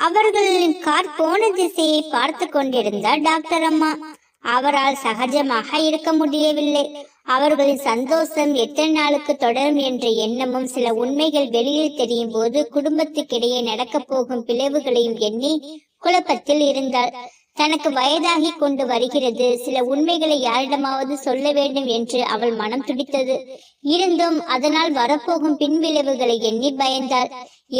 அவர்களின் கார் போன திசையை பார்த்து கொண்டிருந்தார் டாக்டர் அம்மா. அவரால் சகஜமாக இருக்க முடியவில்லை. அவர்களின் சந்தோஷம் எத்தனை நாளுக்கு தொடரும் என்ற எண்ணமும் சில உண்மைகள் வெளியில் தெரியும் போது குடும்பத்துக்கிடையே நடக்கப் போகும் பிளவுகளையும் எண்ணி குழப்பத்தில் இருந்தாள் தனக்கு வயதாகி கொண்டு வருகிறது. சில உண்மைகளை யாரிடமாவது சொல்ல வேண்டும் என்று அவள் மனம் துடித்தது. இருந்தும் அதனால் வரப்போகும் பின்விளைவுகளை எண்ணி பயந்தாள்.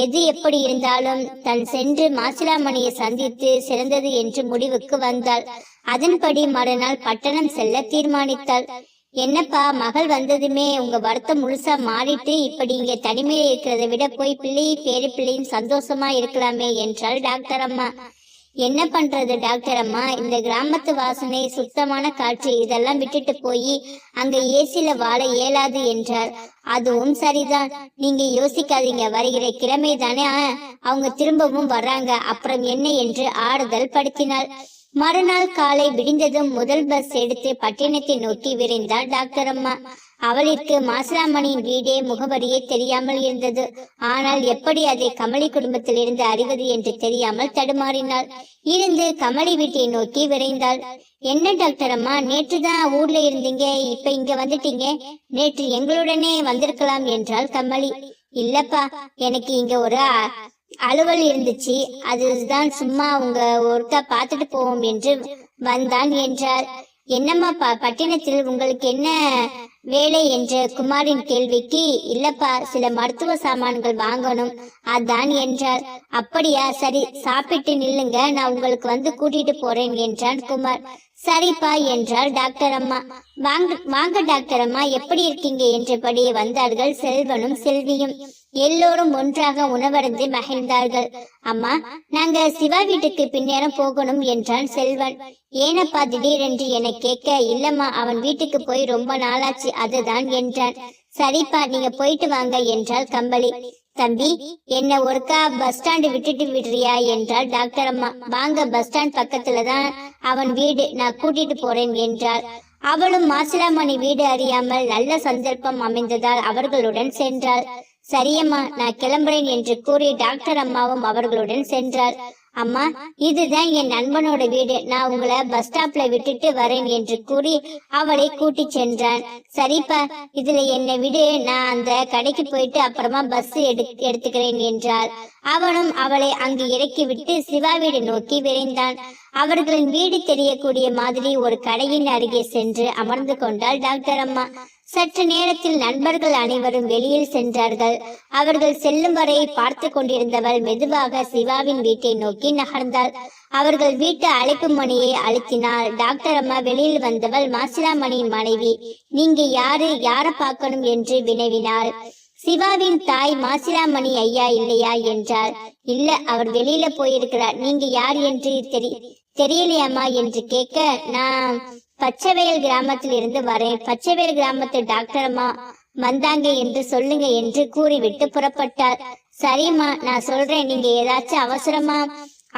எது எப்படி இருந்தாலும் தன் சென்று மாசிலாமணியை சந்தித்து சிறந்தது என்று முடிவுக்கு வந்தாள். அதன்படி மறுநாள் பட்டணம் செல்ல தீர்மானித்தாள். என்னப்பா மகள் வந்ததுமே உங்க வருத்தம் முழுசா மாறிட்டு இப்படி இங்க தனிமையில இருக்கிறத விட போய் பிள்ளையும் பேரு பிள்ளையும் சந்தோஷமா இருக்கலாமே என்றாள் டாக்டர் அம்மா. என்ன பண்றது டாக்டர் அம்மா? இந்த கிராமத்து வாசனை சுத்தமான காற்று இதெல்லாம் விட்டுட்டு போய் அங்க ஏசில வாழ இயலாது என்றார். அதுவும் சரிதான். நீங்க யோசிக்காதீங்க. வருகிற கிழமை தானே அவங்க திரும்பவும் வர்றாங்க. அப்புறம் என்ன என்று ஆறுதல் படுத்தினாள் மறுநாள் காலை விடிந்ததும் முதல் பஸ் எடுத்து பட்டினத்தை நோக்கி விரைந்தாள் டாக்டர் அம்மா. அவளிற்கு மாசிலாமணியின் வீடே முகவரியே தெரியாமல் இருந்தது. ஆனால் எப்படி அதை கமலி குடும்பத்திலிருந்து அறிவது என்று தெரியாமல் தடுமாறினாள். இருந்து கமலி வீட்டை நோக்கி விரைந்தாள். என்ன டாக்டர் அம்மா நேற்று தான் ஊர்ல இருந்தீங்க இப்ப இங்க வந்துட்டீங்க. நேற்று எங்களுடனே வந்திருக்கலாம் என்றாள் கமலி. இல்லப்பா எனக்கு இங்க ஒரு அலுவல் இருந்துச்சு. அதுதான் சும்மா உங்க ஒருக்கா பார்த்துட்டு போவோம் என்று வந்தான் என்றார். என்னம்மா ப- பட்டினத்தில் உங்களுக்கு என்ன வேலை என்ற குமாரின் கேள்விக்கு இல்லப்பா சில மருத்துவ சாமான்கள் வாங்கணும் அதான் என்றார். அப்படியா சரி சாப்பிட்டு நில்லுங்க நான் உங்களுக்கு வந்து கூட்டிட்டு போறேன் என்றான் குமார். சரிப்பா என்றார் டாக்டர் அம்மா. வாங்க வாங்க டாக்டர் அம்மா எப்படி இருக்கீங்க என்றபடி வந்தார்கள் செல்வனும் செல்வியும். எல்லோரும் ஒன்றாக உணவருந்து மகிழ்ந்தார்கள். அம்மா நாங்க சிவா வீட்டுக்கு பின்னேரம் போகணும் என்றான் செல்வன். ஏனப்பா திடீரென்று என கேட்க இல்லம்மா அவன் வீட்டுக்கு போய் ரொம்ப நாளாச்சு அதுதான் என்றான். சரிப்பா நீங்க போயிட்டு வாங்க என்றாள் கம்பளி. தம்பி என்ன ஒருக்கா பஸ் ஸ்டாண்டு விட்டுட்டு விடுறியா? என்றாள் டாக்டர் அம்மா. வாங்க பஸ் ஸ்டாண்ட் பக்கத்துல தான் அவன் வீடு நான் கூட்டிட்டு போறேன் என்றாள். அவளும் மாசிலாமணி வீடு அறியாமல் நல்ல சந்தர்ப்பம் அமைந்ததால் அவர்களுடன் சென்றாள். சரியம்மா நான் கிளம்புறேன் என்று கூறி டாக்டர் அம்மாவும் அவர்களுடன் சென்றார். அம்மா இதுதான் என் நண்பனோட வீடு. நான் உங்களை பஸ் ஸ்டாப்ல விட்டுட்டு வரேன் என்று கூறி அவளை கூட்டி சென்றான். சரிப்பா இதுல என்னை விடு. நான் அந்த கடைக்கு போயிட்டு அப்புறமா பஸ் எடு எடுத்துக்கிறேன் என்றாள். அவனும் அவளை அங்கு இறக்கி விட்டு சிவா வீடு நோக்கி விரைந்தான். அவர்களின் வீடு தெரியக்கூடிய மாதிரி ஒரு கடையின் அருகே சென்று அமர்ந்து கொண்டாள் டாக்டர் அம்மா. சற்று நேரத்தில் நண்பர்கள் அனைவரும் வெளியில் சென்றார்கள். அவர்கள் செல்லும் வரை பார்த்து கொண்டிருந்தவள் மெதுவாக சிவாவின் வீட்டை நோக்கி நகர்ந்தாள். அவர்கள் வீட்டு அழைப்பு மணியை அழுத்தினாள். டாக்டர் அம்மா வெளியில் வந்தவள் மாசிலாமணியின் மனைவி நீங்க யாரு யார பார்க்கணும்? என்று வினவினாள். சிவாவின் தாய் மாசிலாமணி ஐயா இல்லையா? என்றார் இல்ல அவர் வெளியில போயிருக்கிறார். நீங்க யார் என்று தெரி தெரியலையாமா என்று கேட்க நான் பச்சைவயல் கிராமத்தில் இருந்து வரேன். பச்சைவயல் கிராமத்து டாக்டர் அம்மா வந்தாங்க என்று சொல்லுங்க என்று கூறிவிட்டு புறப்பட்டார் சரிம்மா நான் சொல்றேன் நீங்க ஏதாச்சும் அவசரமா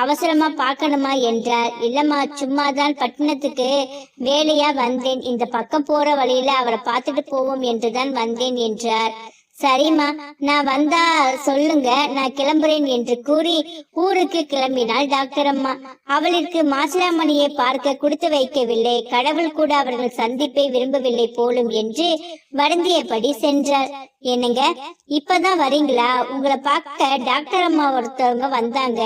அவசரமா பாக்கணுமா என்றார் இல்லம்மா சும்மா தான் பட்டணத்துக்கு வேலையா வந்தேன். இந்த பக்கம் போற வழியில அவரை பார்த்துட்டு போவோம் என்றுதான் வந்தேன் என்றார். சரிம்மா நான் வந்தா சொல்லுங்க நான் கிளம்புறேன் என்று கூறி ஊருக்கு கிளம்பினாள் டாக்டர் அம்மா. அவளிற்கு மாசிலாமணியை பார்க்க கொடுத்து வைக்கவில்லை. கடவுள் கூட அவர்கள் சந்திப்பை விரும்பவில்லை போலும் என்று வருந்தியபடி சென்றார் என்னங்க இப்பதான் வரீங்களா? உங்களை பார்க்க டாக்டர் அம்மா ஒருத்தவங்க வந்தாங்க.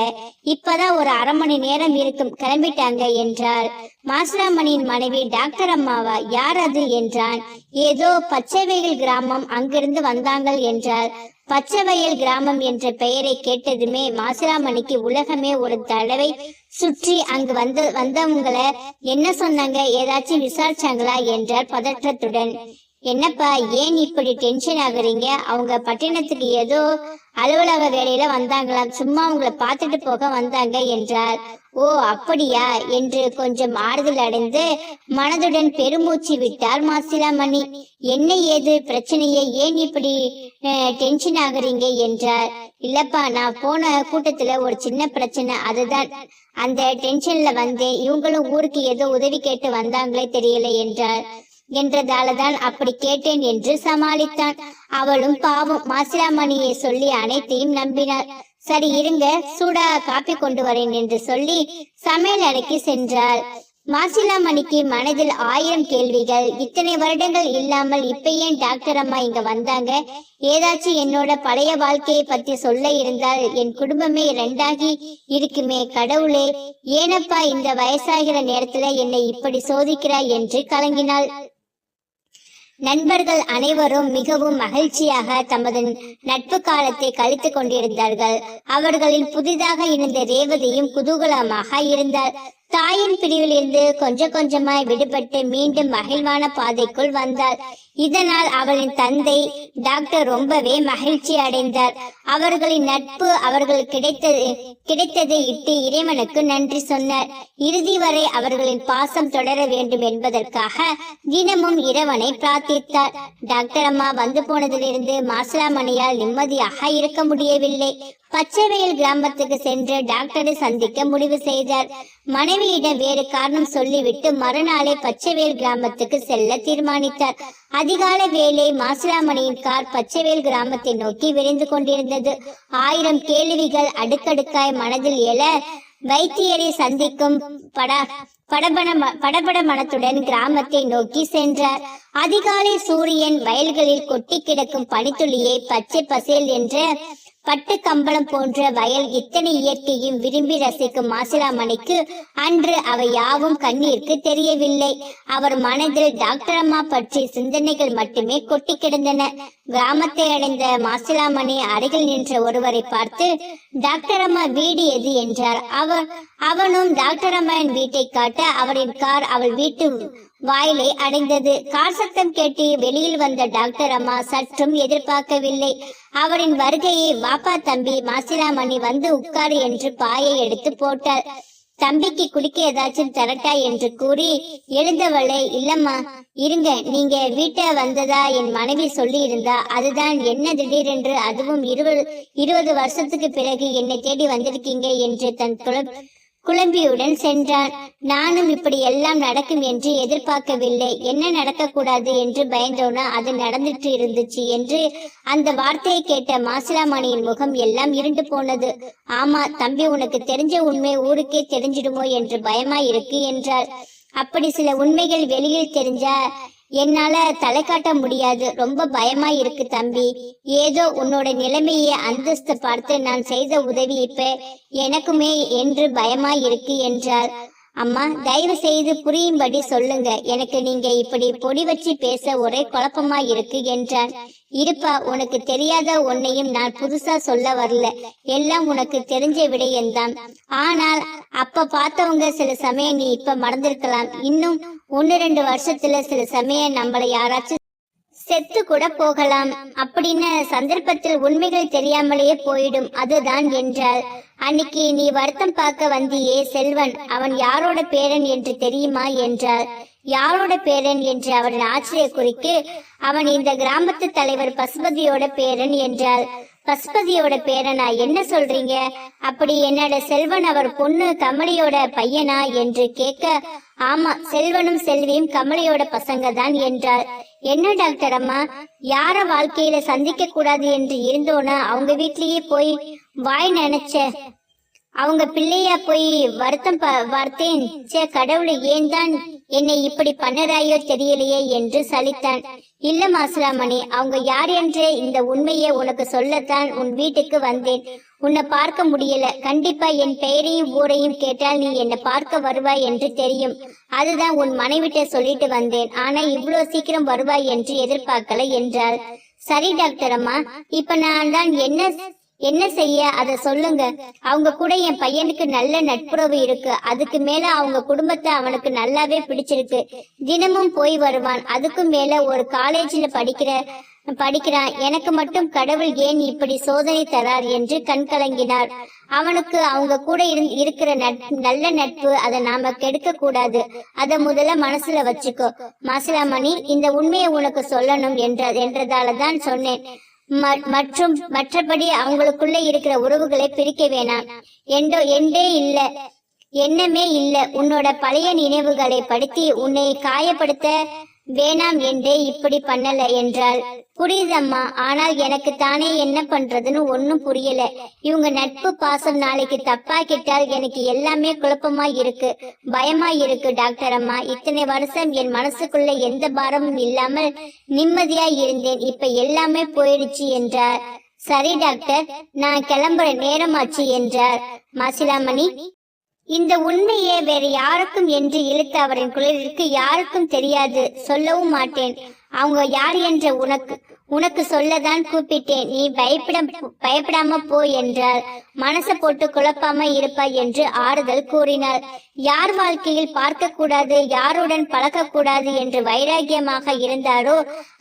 இப்பதான் ஒரு அரை மணி நேரம் இருக்கும். கிளம்பிட்டாங்க என்றார் மாசிராமணியின் மனைவி டாக்டர் அம்மாவா? யார் அது என்றான். ஏதோ பச்சைவயல் கிராமம் அங்கிருந்து வந்தாங்க என்றார் பச்சைவயல் கிராமம் என்ற பெயரை கேட்டதுமே மாசிராமணிக்கு உலகமே ஒரு தடவை சுற்றி அங்கு வந்து வந்தவங்கள என்ன சொன்னாங்க? ஏதாச்சும் விசாரிச்சாங்களா? என்றார் பதற்றத்துடன். என்னப்பா ஏன் இப்படி டென்ஷன் ஆகுறீங்க? அவங்க பட்டினத்துக்கு ஏதோ அலுவலக வேலையில வந்தாங்களாம் சும்மா உங்களை பார்த்துட்டு போக வந்தாங்க என்றார். ஓ அப்படியா? என்று கொஞ்சம் ஆறுதல் அடைந்து மனதுடன் பெருமூச்சு விட்டார் மாசிலாமணி. என்ன ஏது பிரச்சனையை? ஏன் இப்படி டென்ஷன் ஆகுறீங்க என்றார். இல்லப்பா நான் போன கூட்டத்துல ஒரு சின்ன பிரச்சனை அதுதான். அந்த டென்ஷன்ல வந்தேன் இவங்களும் ஊருக்கு ஏதோ உதவி கேட்டு வந்தாங்களே தெரியல என்றார். என்றதாலதான் அப்படி கேட்டேன் என்று சமாளித்தான். அவளும் பாவம் மாசிலாமணியை சொல்லி அனைத்தையும் நம்பினாள். சரி இருங்க சூடா காப்பி கொண்டு வரேன் என்று சொல்லி சமையல் அறைக்கு சென்றாள். மாசிலாமணிக்கு மனதில் ஆயிரம் கேள்விகள். இத்தனை வருடங்கள் இல்லாமல் இப்ப ஏன் டாக்டர் அம்மா இங்க வந்தாங்க? ஏதாச்சும் என்னோட பழைய வாழ்க்கையை பத்தி சொல்ல இருந்தால் என் குடும்பமே ரெண்டாகி இருக்குமே கடவுளே. ஏனப்பா இந்த வயசாகிற நேரத்துல என்னை இப்படி சோதிக்கிறாய் என்று கலங்கினாள். நண்பர்கள் அனைவரும் மிகவும் மகிழ்ச்சியாக தமது நட்பு காலத்தை கழித்துக் கொண்டிருந்தார்கள். அவர்களில் புதிதாக இருந்த ரேவதியும் குதூகலமாக இருந்தார். தாயின் பிரிவிலிருந்து கொஞ்சம் கொஞ்சமாய் விடுபட்டு மீண்டும் மகிழ்வான பாதைக்குள் வந்தாள் இதனால் அவளின் தந்தை டாக்டர் ரொம்பவே மகிழ்ச்சி அடைந்தார். அவர்களின் நட்பு அவர்கள் கிடைத்தது கிடைத்ததை இட்டு இறைவனுக்கு நன்றி சொன்னார். இறுதி வரை அவர்களின் பாசம் தொடர வேண்டும் என்பதற்காக தினமும் இறைவனை பிரார்த்தித்தார். டாக்டர் அம்மா வந்து போனதிலிருந்து மாசலாமணியால் நிம்மதியாக இருக்க முடியவில்லை. பச்சைவயல் கிராமத்துக்கு சென்று டாக்டரை சந்திக்க முடிவு செய்தார். மனைவியிடம் வேறு காரணம் சொல்லிவிட்டு மறுநாளே பச்சைவேல் கிராமத்துக்கு செல்ல தீர்மானித்தார். அதிகாலை வேளை மாசிலாமணியின் கார் பச்சைவேல் கிராமத்தை நோக்கி விரைந்து கொண்டிருந்தது. ஆயிரம் கேள்விகள் அடுக்கடுக்காய் மனதில் எழ வைத்தியரை சந்திக்கும் பட படபட படபட மனத்துடன் கிராமத்தை நோக்கி சென்றார். அதிகாலை சூரியன் வயல்களில் கொட்டி கிடக்கும் பனித்துளியை பச்சை பசேல் என்ற பட்டு கம்பளம் போன்ற வயல் இத்தனை இயற்கையும் விரும்பி ரசிக்கும் மாசிலாமணிக்கு அன்று அவை யாவும் கண்ணீருக்கு தெரியவில்லை. அவர் மனதில் டாக்டர் அம்மா பற்றி சிந்தனைகள் மட்டுமே கொட்டி கிடந்தன. கிராமத்தை அடைந்த மாசிலாமணி அருகில் நின்ற ஒருவரை பார்த்து டாக்டர் அம்மா வீடு எது? என்றார். அவர் அவனும் டாக்டர் அம்மாவின் வீட்டை காட்ட அவரின் கார் அவள் வீட்டு வாயிலை அடைந்தது. கார் சத்தம் கேட்டு வெளியில் வந்த டாக்டர் அம்மா சற்றும் எதிர்பார்க்கவில்லை. அவரின் வருகையை வாப்பா தம்பி மாசிலாமணி வந்து உட்காரு என்று பாயை எடுத்து போட்டார். தம்பிக்கு குடிக்க ஏதாச்சும் தரட்டா என்று கூறி எழுந்தவளே இல்லம்மா இருங்க நீங்க வீட்டை வந்ததா என் மனைவி சொல்லி இருந்தா அதுதான் என்ன திடீரென்று அதுவும் இருபது இருபது வருஷத்துக்கு பிறகு என்னை தேடி வந்திருக்கீங்க என்று தன் குழம்பியுடன் சென்றான். நானும் இப்படி எல்லாம் நடக்கும் என்று எதிர்பார்க்கவில்லை. என்ன நடக்கக்கூடாது என்று பயந்தோனா அது நடந்துட்டு இருந்துச்சு என்று அந்த வார்த்தையை கேட்ட மாசிலாமணியின் முகம் எல்லாம் இருண்டு போனது. ஆமா தம்பி உனக்கு தெரிஞ்ச உண்மை ஊருக்கே தெரிஞ்சிடுமோ என்று பயமா இருக்கு என்றார் அப்படி சில உண்மைகள் வெளியில் தெரிஞ்சா என்னால தலை காட்ட முடியாது. ரொம்ப பயமா இருக்கு தம்பி. ஏதோ உன்னோட நிலைமையை அந்தஸ்து பார்த்து நான் செய்த உதவி இப்ப எனக்குமே என்று பயமா இருக்கு என்றார் அம்மா தயவு செய்து புரியும்படி சொல்லுங்க. எனக்கு நீங்க இப்படி பொடி வச்சு பேச ஒரே குழப்பமா இருக்கு என்றான் இருப்பா உனக்கு தெரியாத உன்னையும் நான் புதுசா சொல்ல வரல. எல்லாம் உனக்கு தெரிஞ்ச விடயம்தான் ஆனால் அப்ப பார்த்தவங்க சில சமயம் நீ இப்ப மறந்திருக்கலாம். இன்னும் ஒன்னு ரெண்டு வருஷத்துல சில சமயம் நம்மளை யாராச்சும் செத்து கூட போகலாம். அப்படின்னு சந்தர்ப்பத்தில் உண்மைகள் தெரியாமலேயே போயிடும். அதுதான் என்றால் அன்னைக்கு நீ வருத்தம் பார்க்க வந்தியே செல்வன். அவன் யாரோட பேரன் என்று தெரியுமா என்றால் யாரோட பேரன் என்று அவரின் ஆச்சரிய குறிக்கு அவன் இந்த கிராமத்து தலைவர் பசுபதியோட பேரன் என்றால் பசுபதியோட பேரனா என்ன சொல்றீங்க? அப்படி என்னோட செல்வன் அவர் பொண்ணு கமலியோட பையனா? என்று கேட்க ஆமா செல்வனும் செல்வியும் கமலியோட பசங்க தான் என்றார் என்ன டாக்டர் அம்மா யார வாழ்க்கையில சந்திக்க கூடாது என்று இருந்தோனா அவங்க வீட்லயே போய் வாய் நினைச்ச. அவங்க பிள்ளையா போய் வருத்தம் ப- சே கடவுளை ஏன் தான் என்னை இப்படி பண்ணறாயோ தெரியலையே என்று சலித்தான். இல்ல மாசுலாமணி அவங்க யார் என்று இந்த உண்மையை உனக்கு சொல்லத்தான் உன் வீட்டுக்கு வந்தேன். உன்னை பார்க்க முடியல. கண்டிப்பா என் பெயரையும் ஊரையும் கேட்டால் நீ என்னை பார்க்க வருவாய் என்று தெரியும். அதுதான் உன் மனைவிட்ட சொல்லிட்டு வந்தேன். ஆனா இவ்வளோ சீக்கிரம் வருவாய் என்று எதிர்பார்க்கல என்றாள். சரி டாக்டர் அம்மா. இப்ப நான் தான் என்ன என்ன செய்ய? அத சொல்லுங்க. அவங்க கூட என் பையனுக்கு நல்ல நட்புறவு இருக்கு. அதுக்கு மேல அவங்க குடும்பத்தை அவனுக்கு நல்லாவே பிடிச்சிருக்கு. தினமும் போய் வருவான். அதுக்கும் மேல ஒரு காலேஜ்ல படிக்கிற படிக்கிறான். எனக்கு மட்டும் கடவுள் ஏன் இப்படி சோதனை தரார் என்று கண் கலங்கினார். அவனுக்கு அவங்க கூட இருக்கிற நல்ல நட்பு அதை நாம கெடுக்க கூடாது. அத முதல்ல மனசுல வச்சுக்கோ. மாசிலாமணி இந்த உண்மையை உனக்கு சொல்லணும் என்ற என்றதால தான் சொன்னேன். ம- மற்றும் மற்றபடி அவங்களுக்குள்ள இருக்கிற உறவுகளை பிரிக்க வேணாம். எண்டோ எண்டே இல்ல. எண்ணமே இல்ல. உன்னோட பழைய நினைவுகளை படுத்தி உன்னை காயப்படுத்த வேணாம் என்றே இப்படி பண்ணல என்றாள். புரியுதம்மா ஆனால் எனக்கு தானே என்ன பண்றதுன்னு ஒன்னும் புரியல. இவங்க நட்பு பாசம் நாளைக்கு தப்பாக்கிட்டால் எனக்கு எல்லாமே குழப்பமா இருக்கு. பயமா இருக்கு டாக்டர் அம்மா. இத்தனை வருஷம் என் மனசுக்குள்ள எந்த பாரமும் இல்லாமல் நிம்மதியா இருந்தேன். இப்ப எல்லாமே போயிடுச்சு என்றார். சரி டாக்டர். நான் கிளம்புற நேரமாச்சு என்றார். மாசிலாமணி இந்த உண்மையே வேற யாருக்கும் என்று இழுத்த அவரின் குரலிற்கு யாருக்கும் தெரியாது சொல்லவும் மாட்டேன். அவங்க யார் என்ற உனக்கு உனக்கு சொல்லதான் கூப்பிட்டேன். நீ பயப்பட பயப்படாம போ என்றால் மனச போட்டு குழப்பாம இருப்பாய் என்று ஆறுதல் கூறினார் யார் வாழ்க்கையில் பார்க்க கூடாது யாருடன் பழக்க கூடாது என்று வைராகியமாக இருந்தாரோ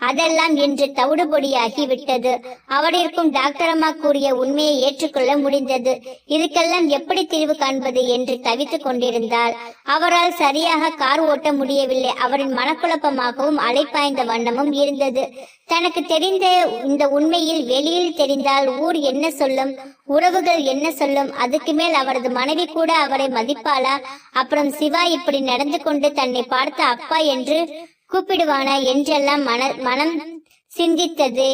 அதெல்லாம் இன்று தவிடுபொடியாகி விட்டது அவரிற்கும் டாக்டர் அம்மா கூறிய உண்மையை ஏற்றுக்கொள்ள முடிந்தது. இதுக்கெல்லாம் எப்படி தீர்வு காண்பது என்று தவித்துக் கொண்டிருந்தார் அவரால் சரியாக கார் ஓட்ட முடியவில்லை. அவரின் மனக்குழப்பமாகவும் அலைப்பாய்ந்த வண்ணமும் இருந்தது. தனக்கு தெரிந்த இந்த உண்மையில் வெளியில் தெரிந்தால் ஊர் என்ன சொல்லும்? உறவுகள் என்ன சொல்லும்? அதுக்கு மேல் அவரது மனைவி கூட அவரை மதிப்பாளா? அப்புறம் சிவா இப்படி நடந்து கொண்டு தன்னை பார்த்த அப்பா என்று கூப்பிடுவானா? என்றெல்லாம் மன மனம் சிந்தித்தது.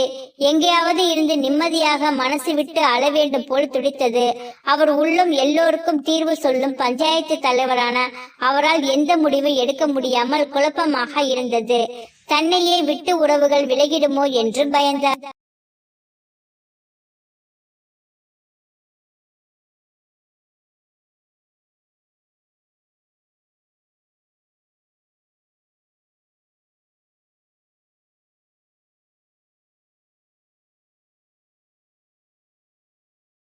எங்கேயாவது இருந்து நிம்மதியாக மனசு விட்டு அழ வேண்டும் போல் துடித்தது. அவர் உள்ளும் எல்லோருக்கும் தீர்வு சொல்லும் பஞ்சாயத்து தலைவரான அவரால் எந்த முடிவு எடுக்க முடியாமல் குழப்பமாக இருந்தது. தன்னையே விட்டு உறவுகள் விலகிடுமோ என்று பயந்தார்